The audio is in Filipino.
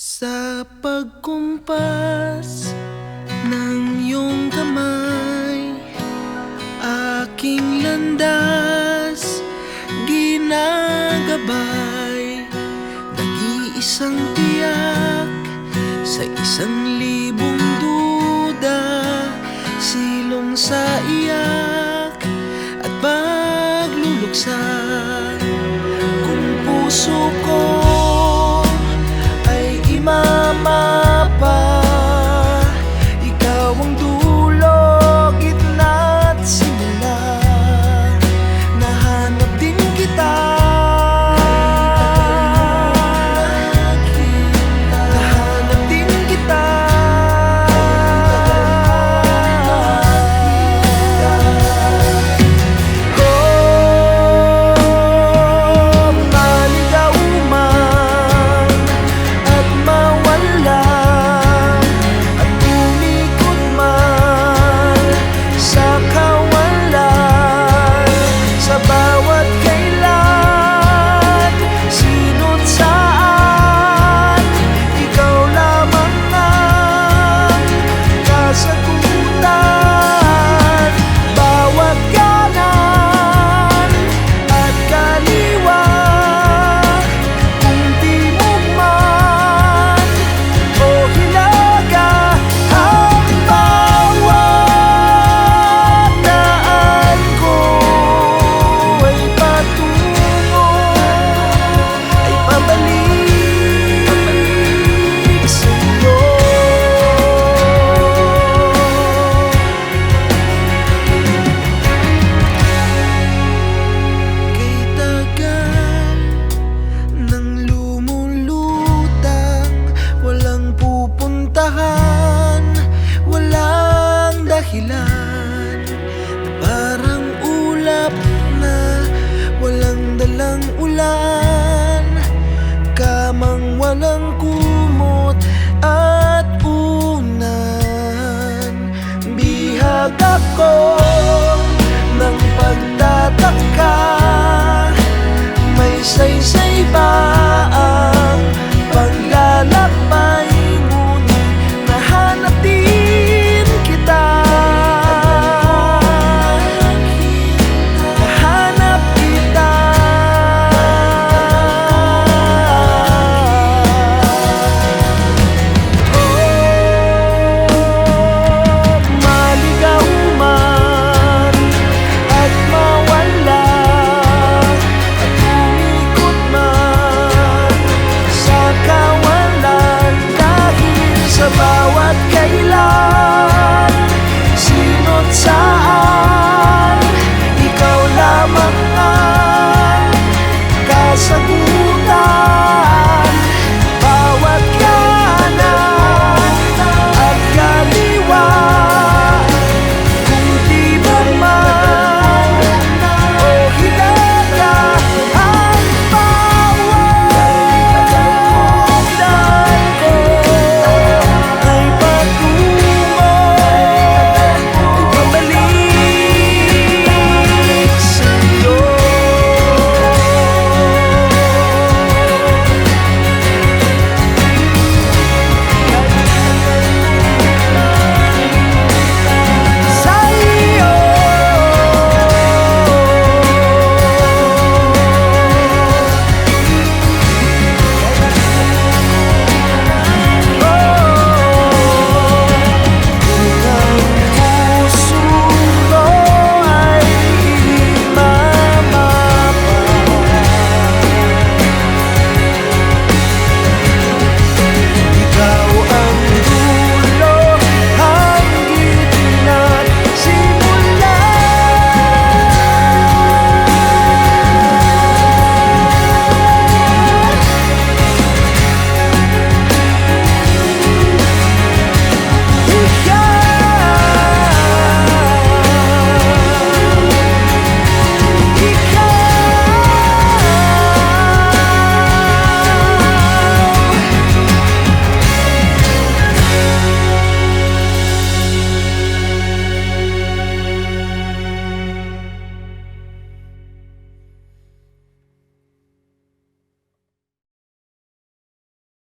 Sa pagkumpas ng iyong kamay Aking landas ginagabay. Nag-iisang tiyak sa isang libo. Nagtatag ako ng pagtataka. May saysay ba ang